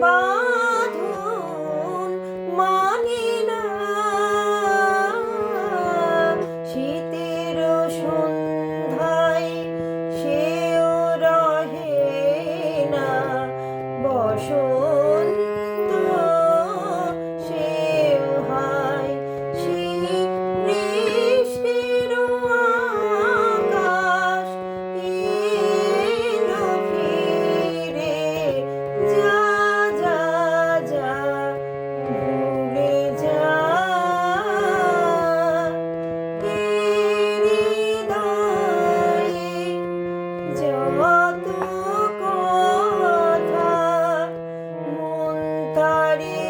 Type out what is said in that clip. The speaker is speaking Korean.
봐. everybody.